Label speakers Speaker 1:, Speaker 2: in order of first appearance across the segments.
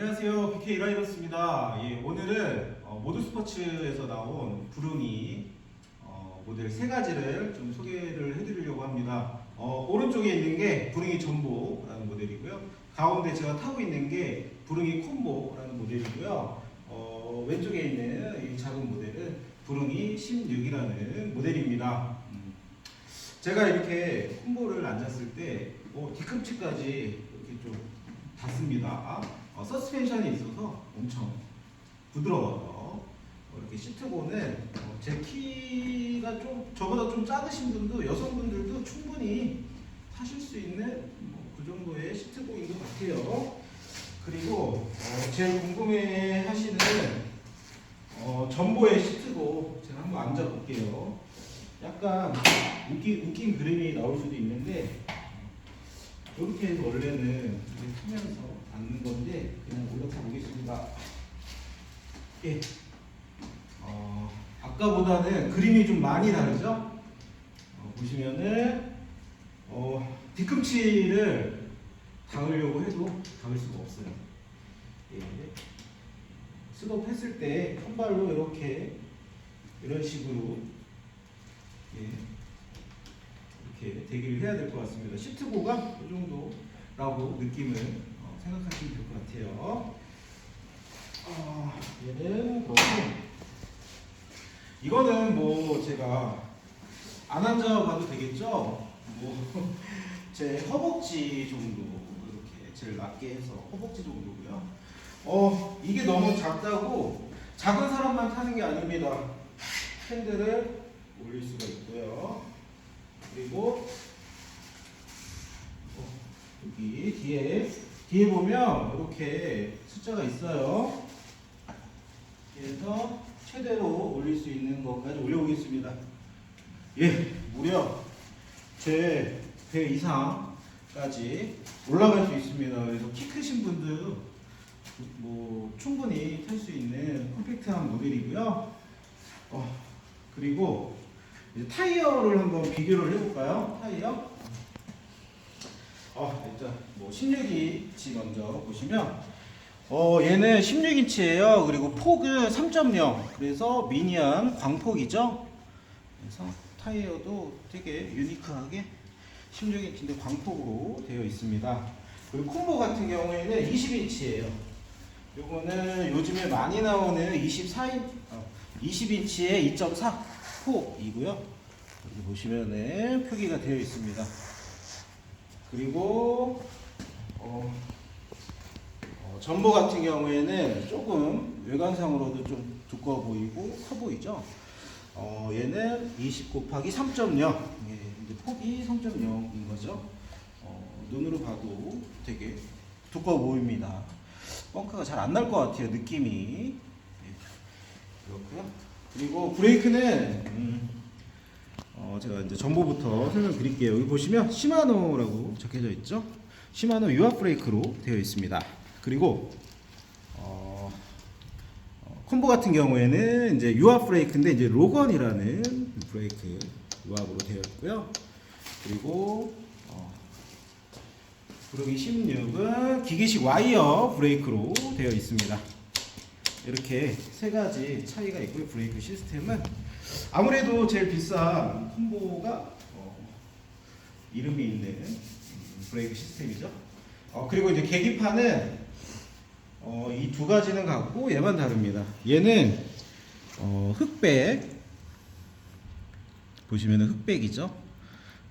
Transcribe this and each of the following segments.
Speaker 1: 안녕하세요. BK 라이더스입니다. 예, 오늘은 어, 모드 스포츠에서 나온 부릉이 어, 모델 세 가지를 좀 소개를 해드리려고 합니다. 어, 오른쪽에 있는 게 부릉이 전보라는 모델이고요. 가운데 제가 타고 있는 게 부릉이 콤보라는 모델이고요. 어, 왼쪽에 있는 이 작은 모델은 부릉이 16이라는 모델입니다. 음, 제가 이렇게 콤보를 앉았을 때 어, 뒤꿈치까지 이렇게 좀 닿습니다. 어, 서스펜션이 있어서 엄청 부드러워요. 어, 이렇게 시트고는 어, 제 키가 좀 저보다 좀 작으신 분도 여성분들도 충분히 타실 수 있는 뭐 그 정도의 시트고인 것 같아요. 그리고 어, 제일 궁금해 하시는 어, 전보의 시트고 제가 한번 앉아볼게요. 약간 웃긴, 웃긴 그림이 나올 수도 있는데 이렇게 원래는 이렇게 타면서 앉는 건데 그냥 올라타 보겠습니다. 예. 어, 아까보다는 그림이 좀 많이 다르죠? 어, 보시면은 어, 뒤꿈치를 닿으려고 해도 닿을 수가 없어요. 예. 스톱 했을 때 한 발로 이렇게 이런 식으로 예. 이렇게 대기를 해야 될 것 같습니다. 시트고가 이 정도라고 느낌을 어, 생각하시면 될 것 같아요. 어, 얘는 그렇고 이거는 뭐 제가 안 앉아봐도 되겠죠? 뭐 제 허벅지 정도 이렇게 제일 낮게 해서 허벅지 정도고요. 어 이게 너무 작다고 작은 사람만 타는 게 아닙니다. 핸들을 올릴 수가 있고요. 그리고 어, 여기 뒤에 뒤에 보면 이렇게 숫자가 있어요. 그래서 최대로 올릴 수 있는 것까지 올려보겠습니다. 예, 무려 제 배 이상까지 올라갈 수 있습니다. 그래서 키 크신 분들 뭐 충분히 탈 수 있는 컴팩트한 모델이고요. 어, 그리고 타이어를 한번 비교를 해볼까요? 타이어. 어, 일단 뭐 16인치 먼저 보시면 어, 얘는 16인치예요. 그리고 폭은 3.0. 그래서 미니한 광폭이죠. 그래서 타이어도 되게 유니크하게 16인치인데 광폭으로 되어 있습니다. 그리고 콤보 같은 경우에는 20인치예요. 요거는 요즘에 많이 나오는 24인, 어, 20인치의 2.4 폭이고요. 여기 보시면은 표기가 되어 있습니다. 그리고 어, 어, 전보 같은 경우에는 조금 외관상으로도 좀 두꺼워 보이고 커 보이죠. 어, 얘는 20 곱하기 3.0 예, 폭이 3.0인 거죠. 어, 눈으로 봐도 되게 두꺼워 보입니다. 뻥크가 잘 안 날 것 같아요 느낌이 예, 그렇고요. 그리고 브레이크는 음, 어, 제가 이제 정보부터 설명드릴게요. 여기 보시면 시마노라고 적혀져 있죠. 시마노 유압 브레이크로 되어 있습니다. 그리고 어, 어, 콤보 같은 경우에는 이제 유압 브레이크인데 이제 로건이라는 브레이크 유압으로 되어 있고요. 그리고 어, 브루기 16은 기계식 와이어 브레이크로 되어 있습니다. 이렇게 세 가지 차이가 있고요. 브레이크 시스템은 아무래도 제일 비싼 콤보가 어, 이름이 있는 음, 브레이크 시스템이죠. 어, 그리고 이제 계기판은 어, 이 두 가지는 같고 얘만 다릅니다. 얘는 어, 흑백 보시면은 흑백이죠.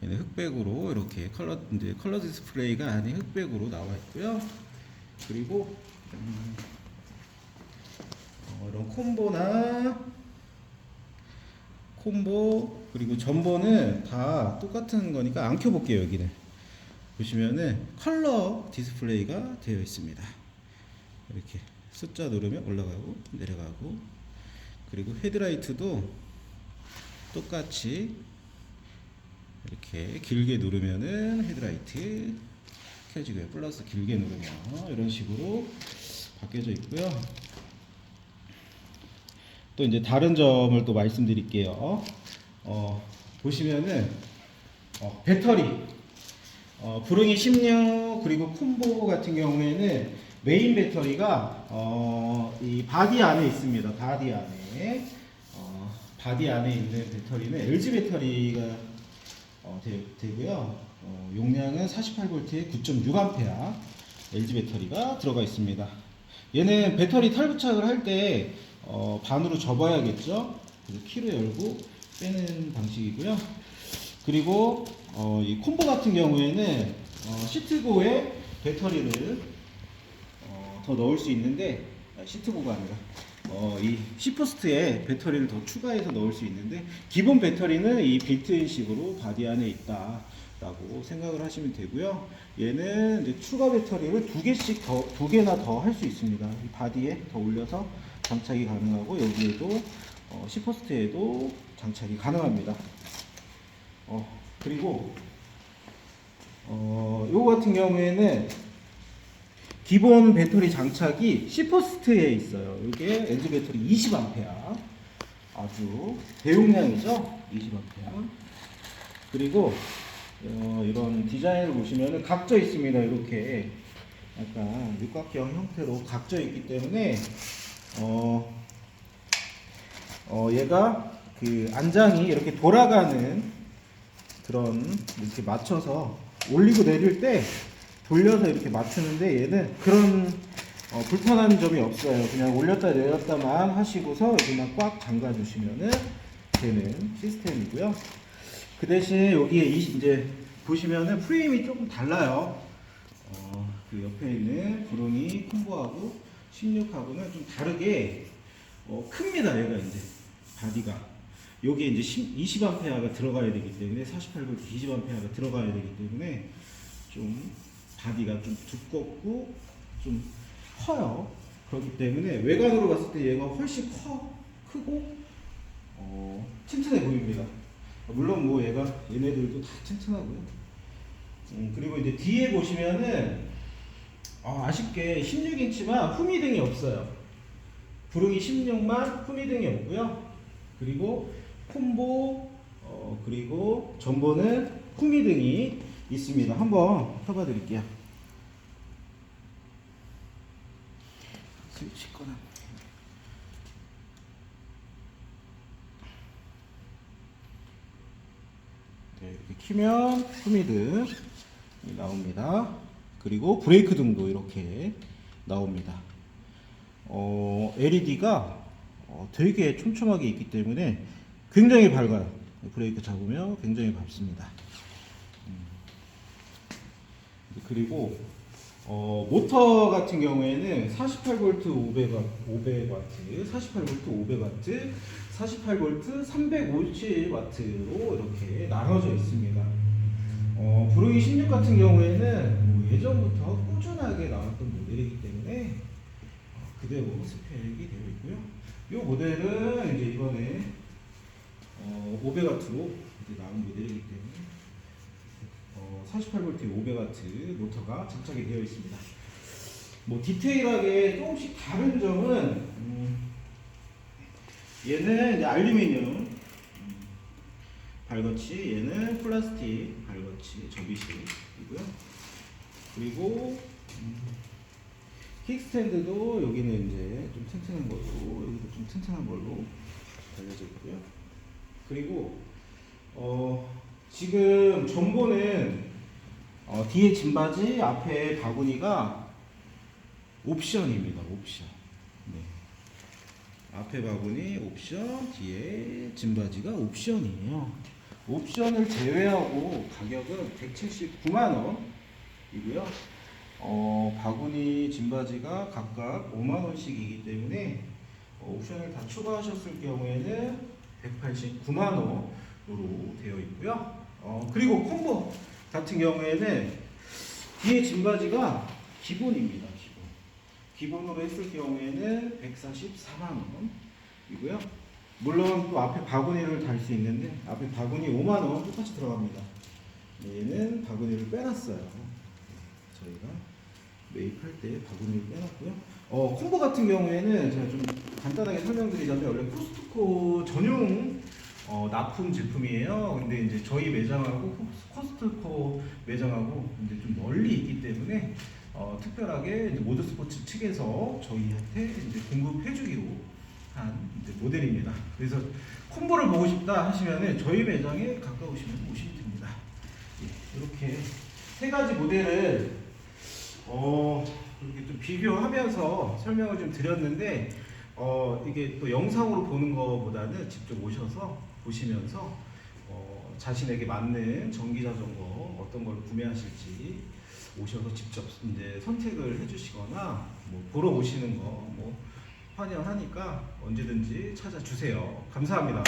Speaker 1: 얘는 흑백으로 이렇게 컬러 이제 컬러 디스플레이가 아닌 흑백으로 나와 있고요. 그리고 음, 어, 이런 콤보나 콤보 그리고 전보는 다 똑같은 거니까 안 켜볼게요 여기는 보시면은 컬러 디스플레이가 되어 있습니다 이렇게 숫자 누르면 올라가고 내려가고. 그리고 헤드라이트도 똑같이 이렇게 길게 누르면은 헤드라이트 켜지고요. 플러스 길게 누르면 이런 식으로 바뀌어져 있고요. 또 이제 다른 점을 또 말씀드릴게요. 어, 보시면은 어, 배터리 어, 부릉이 16 그리고 콤보 같은 경우에는 메인 배터리가 어, 이 바디 안에 있습니다. 바디 안에 어, 바디 안에 있는 배터리는 LG 배터리가 어, 되, 고요 어, 용량은 48V에 9.6A LG 배터리가 들어가 있습니다. 얘는 배터리 탈부착을 할때 어, 반으로 접어야겠죠. 그래서 키로 열고 빼는 방식이고요. 그리고 어, 이 콤보 같은 경우에는 어, 시트고에 배터리를 어, 더 넣을 수 있는데 아, 시트고가 아니라 어, 이 시퍼스트에 배터리를 더 추가해서 넣을 수 있는데 기본 배터리는 이 빌트인식으로 바디 안에 있다 라고 생각을 하시면 되고요. 얘는 이제 추가 배터리를 두 개씩 더 두 개나 더 할 수 있습니다. 이 바디에 더 올려서 장착이 가능하고 여기에도 어, 시퍼스트에도 장착이 가능합니다. 어, 그리고 어, 요거 같은 경우에는 기본 배터리 장착이 시퍼스트에 있어요. 이게 LG 배터리 20A. 아주 대용량이죠. 20A. 그리고 어, 이런 디자인을 보시면은 각져 있습니다. 이렇게 약간 육각형 형태로 각져 있기 때문에 어, 어, 얘가 그 안장이 이렇게 돌아가는 그런 이렇게 맞춰서 올리고 내릴 때 돌려서 이렇게 맞추는데 얘는 그런 어, 불편한 점이 없어요. 그냥 올렸다 내렸다만 하시고서 여기만 꽉 잠가 주시면은 되는 시스템이고요. 그 대신 여기에 이, 이제 보시면은 프레임이 조금 달라요. 어, 그 옆에 있는 구름이 콤보하고 16하고는 좀 다르게 어, 큽니다. 얘가 이제 바디가 여기에 이제 20A가 들어가야 되기 때문에 48V 20A가 들어가야 되기 때문에 좀 바디가 좀 두껍고 좀 커요. 그렇기 때문에 외관으로 봤을 때 얘가 훨씬 커 크고 어, 튼튼해 보입니다. 물론 뭐 얘가 얘네들도 다 튼튼하고요. 음, 그리고 이제 뒤에 보시면은 아, 아쉽게 16인치만 후미등이 없어요. 부릉이 16만 후미등이 없고요. 그리고 콤보 어, 그리고 전보는 후미 등이 있습니다. 한번 켜봐 드릴게요. 스위치 꺼내. 네, 이렇게 키면 후미등 나옵니다. 그리고 브레이크 등도 이렇게 나옵니다. 어, LED가 어, 되게 촘촘하게 있기 때문에 굉장히 밝아요. 브레이크 잡으면 굉장히 밝습니다. 음. 그리고 어, 모터 같은 경우에는 48V 500W, 500W, 48V 500W, 48V 357W로 이렇게 나눠져 있습니다. 어, 브루이 16 같은 경우에는 뭐 예전부터 꾸준하게 나왔던 모델이기 때문에 어, 그대로 스펙이 되어 있고요. 이 모델은 이제 이번에 어, 500W로 이제 나온 모델이기 때문에 어, 48V 500W 모터가 장착이 되어 있습니다. 뭐 디테일하게 조금씩 다른 점은 음, 얘는 알루미늄 음, 발거치, 얘는 플라스틱 발거치 접이식이고요. 그리고 음, 킥스탠드도 여기는 이제 좀 튼튼한 걸로 여기도 좀 튼튼한 걸로 달려져 있고요. 그리고 어, 지금 전보는 어, 뒤에 짐바지 앞에 바구니가 옵션입니다. 옵션. 네. 앞에 바구니 옵션, 뒤에 짐바지가 옵션이에요. 옵션을 제외하고 가격은 179만 원이고요. 어, 바구니 짐바지가 각각 5만 원씩이기 때문에 어, 옵션을 다 추가하셨을 경우에는 189만 원으로 되어 있고요. 어, 그리고 콤보 같은 경우에는 뒤에 짐바지가 기본입니다. 기본. 기본으로 했을 경우에는 144만 원이고요. 물론 또 앞에 바구니를 달 수 있는데 앞에 바구니 5만 원 똑같이 들어갑니다. 네, 얘는 바구니를 빼놨어요. 저희가 매입할 때 바구니를 빼놨고요. 어, 콤보 같은 경우에는 제가 좀 간단하게 설명드리자면 원래 코스트코 전용 어, 납품 제품이에요. 근데 이제 저희 매장하고 코스트코 매장하고 이제 좀 멀리 있기 때문에 어, 특별하게 이제 모터스포츠 측에서 저희한테 이제 공급해주기로 한 이제 모델입니다. 그래서 콤보를 보고 싶다 하시면은 저희 매장에 가까우시면 오시면 됩니다. 예, 이렇게 세 가지 모델을 어, 이렇게 좀 비교하면서 설명을 좀 드렸는데 어, 이게 또 영상으로 보는 것보다는 직접 오셔서 보시면서 어, 자신에게 맞는 전기 자전거 어떤 걸 구매하실지 오셔서 직접 이제 선택을 해주시거나 뭐 보러 오시는 거 뭐 환영하니까 언제든지 찾아주세요. 감사합니다.